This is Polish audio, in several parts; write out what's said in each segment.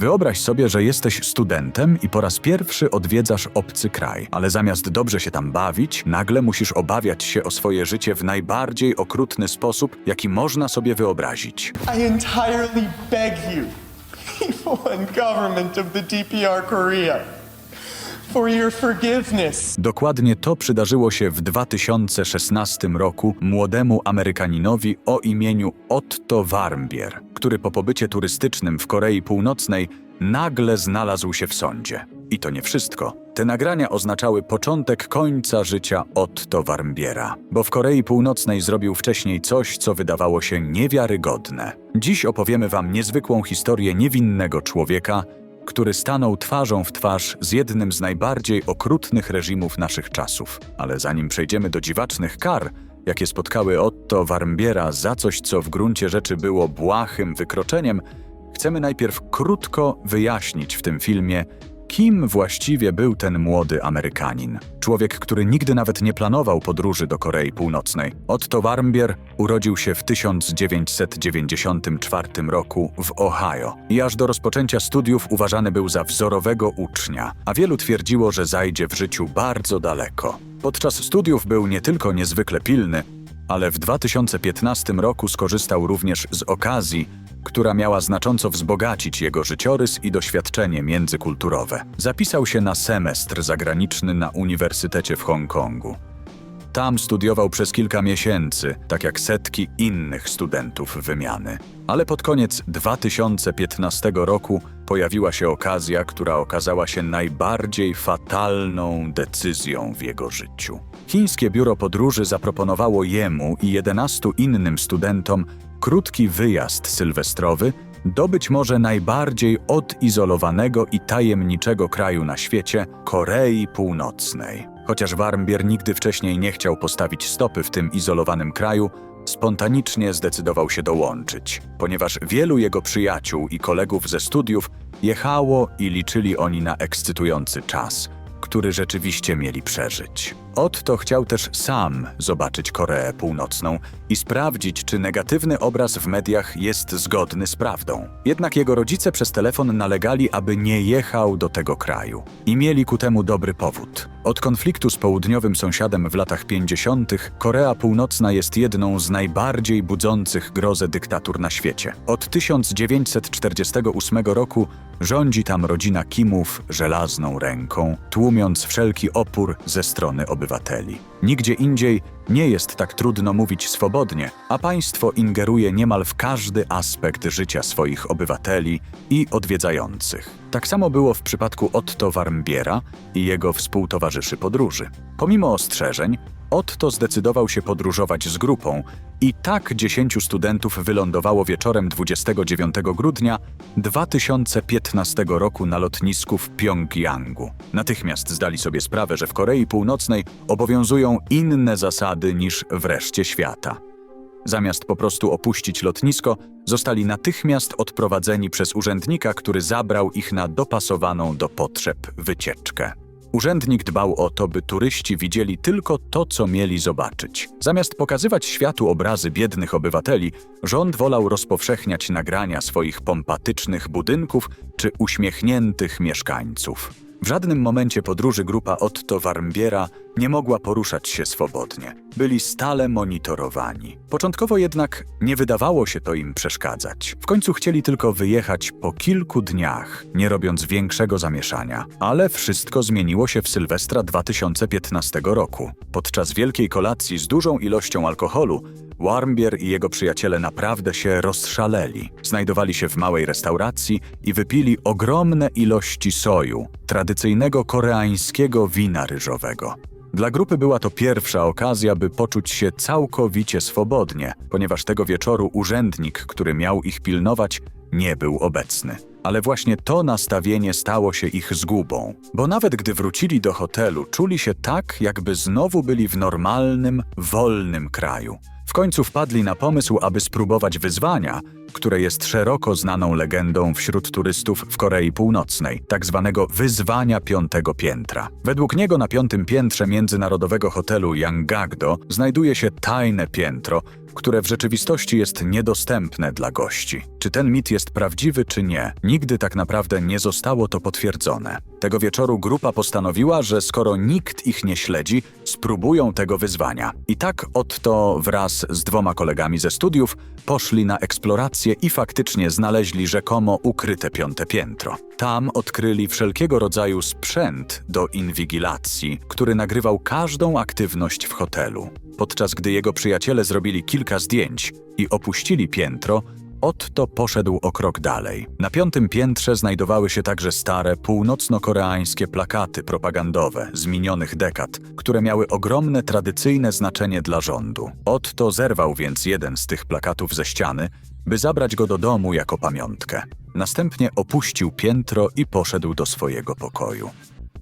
Wyobraź sobie, że jesteś studentem i po raz pierwszy odwiedzasz obcy kraj, ale zamiast dobrze się tam bawić, nagle musisz obawiać się o swoje życie w najbardziej okrutny sposób, jaki można sobie wyobrazić. I entirely beg you, people and government of the DPR Korea. Dokładnie to przydarzyło się w 2016 roku młodemu Amerykaninowi o imieniu Otto Warmbier, który po pobycie turystycznym w Korei Północnej nagle znalazł się w sądzie. I to nie wszystko. Te nagrania oznaczały początek końca życia Otto Warmbiera, bo w Korei Północnej zrobił wcześniej coś, co wydawało się niewiarygodne. Dziś opowiemy wam niezwykłą historię niewinnego człowieka, który stanął twarzą w twarz z jednym z najbardziej okrutnych reżimów naszych czasów. Ale zanim przejdziemy do dziwacznych kar, jakie spotkały Otto Warmbiera za coś, co w gruncie rzeczy było błahym wykroczeniem, chcemy najpierw krótko wyjaśnić w tym filmie, kim właściwie był ten młody Amerykanin. Człowiek, który nigdy nawet nie planował podróży do Korei Północnej. Otto Warmbier urodził się w 1994 roku w Ohio i aż do rozpoczęcia studiów uważany był za wzorowego ucznia, a wielu twierdziło, że zajdzie w życiu bardzo daleko. Podczas studiów był nie tylko niezwykle pilny, ale w 2015 roku skorzystał również z okazji, która miała znacząco wzbogacić jego życiorys i doświadczenie międzykulturowe. Zapisał się na semestr zagraniczny na Uniwersytecie w Hongkongu. Tam studiował przez kilka miesięcy, tak jak setki innych studentów wymiany. Ale pod koniec 2015 roku pojawiła się okazja, która okazała się najbardziej fatalną decyzją w jego życiu. Chińskie biuro podróży zaproponowało jemu i 11 innym studentom krótki wyjazd sylwestrowy do być może najbardziej odizolowanego i tajemniczego kraju na świecie Korei Północnej. Chociaż Warmbier nigdy wcześniej nie chciał postawić stopy w tym izolowanym kraju, spontanicznie zdecydował się dołączyć, ponieważ wielu jego przyjaciół i kolegów ze studiów jechało i liczyli oni na ekscytujący czas, który rzeczywiście mieli przeżyć. Otto chciał też sam zobaczyć Koreę Północną i sprawdzić, czy negatywny obraz w mediach jest zgodny z prawdą. Jednak jego rodzice przez telefon nalegali, aby nie jechał do tego kraju. I mieli ku temu dobry powód. Od konfliktu z południowym sąsiadem w latach 50. Korea Północna jest jedną z najbardziej budzących grozę dyktatur na świecie. Od 1948 roku rządzi tam rodzina Kimów żelazną ręką, tłumiąc wszelki opór ze strony obywateli. Nigdzie indziej nie jest tak trudno mówić swobodnie, a państwo ingeruje niemal w każdy aspekt życia swoich obywateli i odwiedzających. Tak samo było w przypadku Otto Warmbiera i jego współtowarzyszy podróży. Pomimo ostrzeżeń, Otto zdecydował się podróżować z grupą i tak 10 studentów wylądowało wieczorem 29 grudnia 2015 roku na lotnisku w Pjongjangu. Natychmiast zdali sobie sprawę, że w Korei Północnej obowiązują inne zasady niż w reszcie świata. Zamiast po prostu opuścić lotnisko, zostali natychmiast odprowadzeni przez urzędnika, który zabrał ich na dopasowaną do potrzeb wycieczkę. Urzędnik dbał o to, by turyści widzieli tylko to, co mieli zobaczyć. Zamiast pokazywać światu obrazy biednych obywateli, rząd wolał rozpowszechniać nagrania swoich pompatycznych budynków czy uśmiechniętych mieszkańców. W żadnym momencie podróży grupa Otto Warmbiera nie mogła poruszać się swobodnie. Byli stale monitorowani. Początkowo jednak nie wydawało się to im przeszkadzać. W końcu chcieli tylko wyjechać po kilku dniach, nie robiąc większego zamieszania. Ale wszystko zmieniło się w Sylwestra 2015 roku. Podczas wielkiej kolacji z dużą ilością alkoholu Warmbier i jego przyjaciele naprawdę się rozszaleli. Znajdowali się w małej restauracji i wypili ogromne ilości soju, tradycyjnego koreańskiego wina ryżowego. Dla grupy była to pierwsza okazja, by poczuć się całkowicie swobodnie, ponieważ tego wieczoru urzędnik, który miał ich pilnować, nie był obecny. Ale właśnie to nastawienie stało się ich zgubą, bo nawet gdy wrócili do hotelu, czuli się tak, jakby znowu byli w normalnym, wolnym kraju. W końcu wpadli na pomysł, aby spróbować wyzwania, które jest szeroko znaną legendą wśród turystów w Korei Północnej, tak zwanego wyzwania piątego piętra. Według niego na piątym piętrze międzynarodowego hotelu Yanggakdo znajduje się tajne piętro, które w rzeczywistości jest niedostępne dla gości. Czy ten mit jest prawdziwy, czy nie, nigdy tak naprawdę nie zostało to potwierdzone. Tego wieczoru grupa postanowiła, że skoro nikt ich nie śledzi, spróbują tego wyzwania. I tak Otto wraz z dwoma kolegami ze studiów poszli na eksplorację i faktycznie znaleźli rzekomo ukryte piąte piętro. Tam odkryli wszelkiego rodzaju sprzęt do inwigilacji, który nagrywał każdą aktywność w hotelu. Podczas gdy jego przyjaciele zrobili kilka zdjęć i opuścili piętro, Otto poszedł o krok dalej. Na piątym piętrze znajdowały się także stare, północno-koreańskie plakaty propagandowe z minionych dekad, które miały ogromne tradycyjne znaczenie dla rządu. Otto zerwał więc jeden z tych plakatów ze ściany, by zabrać go do domu jako pamiątkę. Następnie opuścił piętro i poszedł do swojego pokoju.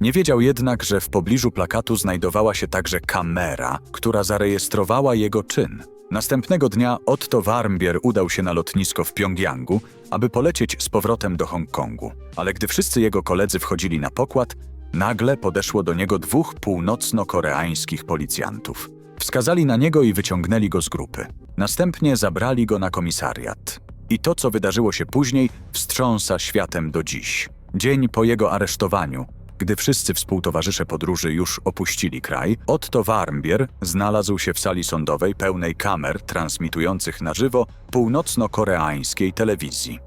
Nie wiedział jednak, że w pobliżu plakatu znajdowała się także kamera, która zarejestrowała jego czyn. Następnego dnia Otto Warmbier udał się na lotnisko w Pjongjangu, aby polecieć z powrotem do Hongkongu. Ale gdy wszyscy jego koledzy wchodzili na pokład, nagle podeszło do niego dwóch północno-koreańskich policjantów. Wskazali na niego i wyciągnęli go z grupy. Następnie zabrali go na komisariat. I to, co wydarzyło się później, wstrząsa światem do dziś. Dzień po jego aresztowaniu, gdy wszyscy współtowarzysze podróży już opuścili kraj, Otto Warmbier znalazł się w sali sądowej pełnej kamer transmitujących na żywo północno-koreańskiej telewizji.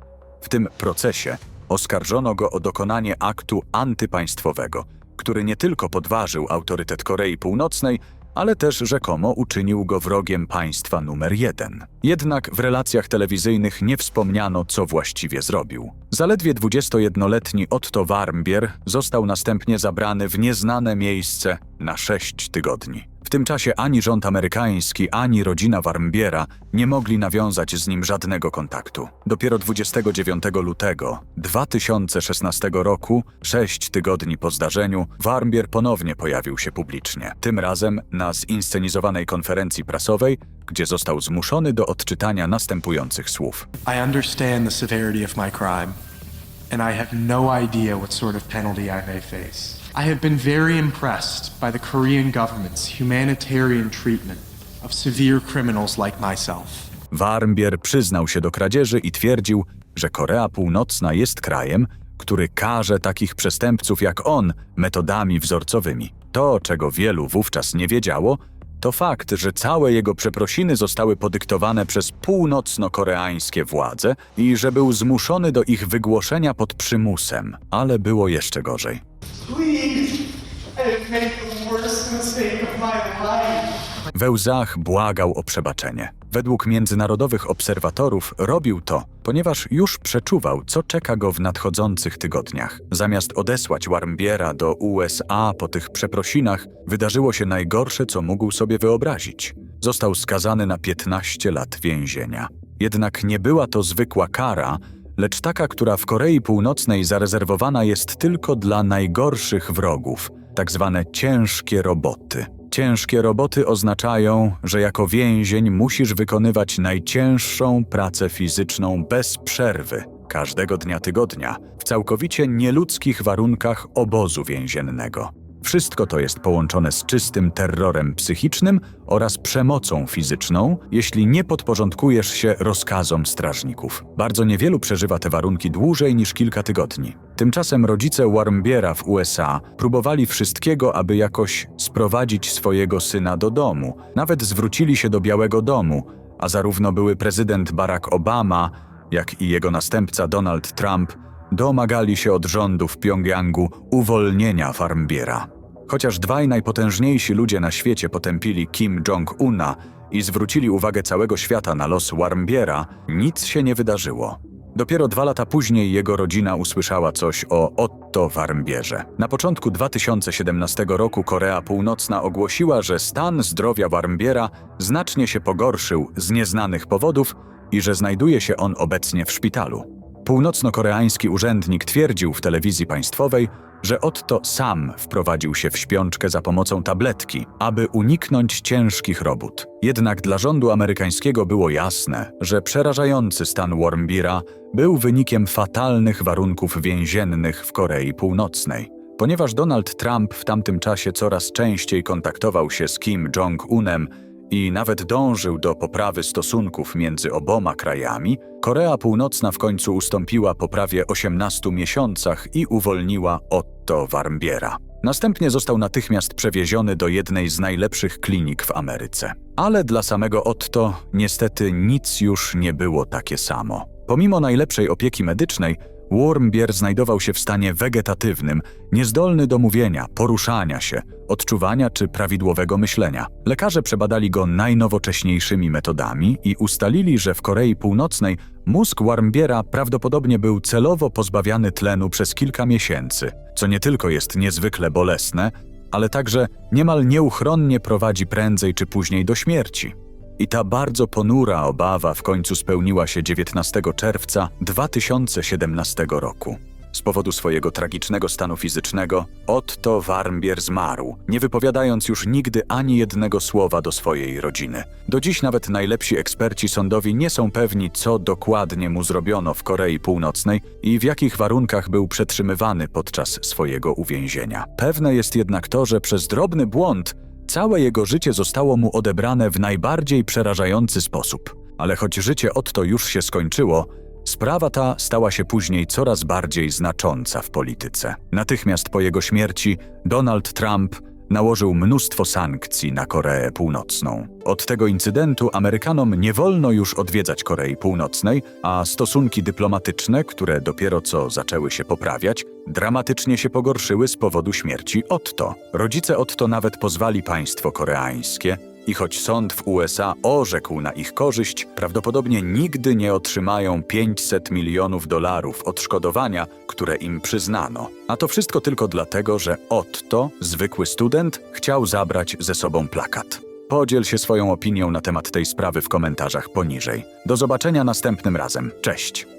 W tym procesie oskarżono go o dokonanie aktu antypaństwowego, który nie tylko podważył autorytet Korei Północnej, ale też rzekomo uczynił go wrogiem państwa numer jeden. Jednak w relacjach telewizyjnych nie wspomniano, co właściwie zrobił. Zaledwie 21-letni Otto Warmbier został następnie zabrany w nieznane miejsce na sześć tygodni. W tym czasie ani rząd amerykański, ani rodzina Warmbiera nie mogli nawiązać z nim żadnego kontaktu. Dopiero 29 lutego 2016 roku, sześć tygodni po zdarzeniu, Warmbier ponownie pojawił się publicznie. Tym razem na zinscenizowanej konferencji prasowej, gdzie został zmuszony do odczytania następujących słów. I understand the severity of my crime, and I have no idea what sort of penalty I may face. I have been very impressed by the Korean government's humanitarian treatment of severe criminals like myself. Warmbier przyznał się do kradzieży i twierdził, że Korea Północna jest krajem, który karze takich przestępców jak on metodami wzorcowymi. To, czego wielu wówczas nie wiedziało, to fakt, że całe jego przeprosiny zostały podyktowane przez północno-koreańskie władze i że był zmuszony do ich wygłoszenia pod przymusem. Ale było jeszcze gorzej. We łzach błagał o przebaczenie. Według międzynarodowych obserwatorów robił to, ponieważ już przeczuwał, co czeka go w nadchodzących tygodniach. Zamiast odesłać Warmbiera do USA po tych przeprosinach, wydarzyło się najgorsze, co mógł sobie wyobrazić. Został skazany na 15 lat więzienia. Jednak nie była to zwykła kara, lecz taka, która w Korei Północnej zarezerwowana jest tylko dla najgorszych wrogów, tak zwane ciężkie roboty. Ciężkie roboty oznaczają, że jako więzień musisz wykonywać najcięższą pracę fizyczną bez przerwy, każdego dnia tygodnia, w całkowicie nieludzkich warunkach obozu więziennego. Wszystko to jest połączone z czystym terrorem psychicznym oraz przemocą fizyczną, jeśli nie podporządkujesz się rozkazom strażników. Bardzo niewielu przeżywa te warunki dłużej niż kilka tygodni. Tymczasem rodzice Warmbiera w USA próbowali wszystkiego, aby jakoś sprowadzić swojego syna do domu. Nawet zwrócili się do Białego Domu, a zarówno były prezydent Barack Obama, jak i jego następca Donald Trump domagali się od rządu w Pjongjangu uwolnienia Warmbiera. Chociaż dwaj najpotężniejsi ludzie na świecie potępili Kim Jong-una i zwrócili uwagę całego świata na los Warmbiera, nic się nie wydarzyło. Dopiero dwa lata później jego rodzina usłyszała coś o Otto Warmbierze. Na początku 2017 roku Korea Północna ogłosiła, że stan zdrowia Warmbiera znacznie się pogorszył z nieznanych powodów i że znajduje się on obecnie w szpitalu. Północno-koreański urzędnik twierdził w telewizji państwowej, że Otto sam wprowadził się w śpiączkę za pomocą tabletki, aby uniknąć ciężkich robót. Jednak dla rządu amerykańskiego było jasne, że przerażający stan Warmbira był wynikiem fatalnych warunków więziennych w Korei Północnej. Ponieważ Donald Trump w tamtym czasie coraz częściej kontaktował się z Kim Jong-unem i nawet dążył do poprawy stosunków między oboma krajami, Korea Północna w końcu ustąpiła po prawie 18 miesiącach i uwolniła Otto Warmbiera. Następnie został natychmiast przewieziony do jednej z najlepszych klinik w Ameryce. Ale dla samego Otto niestety nic już nie było takie samo. Pomimo najlepszej opieki medycznej, Wormbier znajdował się w stanie wegetatywnym, niezdolny do mówienia, poruszania się, odczuwania czy prawidłowego myślenia. Lekarze przebadali go najnowocześniejszymi metodami i ustalili, że w Korei Północnej mózg Warmbiera prawdopodobnie był celowo pozbawiany tlenu przez kilka miesięcy, co nie tylko jest niezwykle bolesne, ale także niemal nieuchronnie prowadzi prędzej czy później do śmierci. I ta bardzo ponura obawa w końcu spełniła się 19 czerwca 2017 roku. Z powodu swojego tragicznego stanu fizycznego, Otto Warmbier zmarł, nie wypowiadając już nigdy ani jednego słowa do swojej rodziny. Do dziś nawet najlepsi eksperci sądowi nie są pewni, co dokładnie mu zrobiono w Korei Północnej i w jakich warunkach był przetrzymywany podczas swojego uwięzienia. Pewne jest jednak to, że przez drobny błąd Całe jego życie zostało mu odebrane w najbardziej przerażający sposób. Ale choć życie Otto już się skończyło, sprawa ta stała się później coraz bardziej znacząca w polityce. Natychmiast po jego śmierci Donald Trump nałożył mnóstwo sankcji na Koreę Północną. Od tego incydentu Amerykanom nie wolno już odwiedzać Korei Północnej, a stosunki dyplomatyczne, które dopiero co zaczęły się poprawiać, dramatycznie się pogorszyły z powodu śmierci Otto. Rodzice Otto nawet pozwali państwo koreańskie i choć sąd w USA orzekł na ich korzyść, prawdopodobnie nigdy nie otrzymają 500 milionów dolarów odszkodowania, które im przyznano. A to wszystko tylko dlatego, że Otto, zwykły student, chciał zabrać ze sobą plakat. Podziel się swoją opinią na temat tej sprawy w komentarzach poniżej. Do zobaczenia następnym razem. Cześć!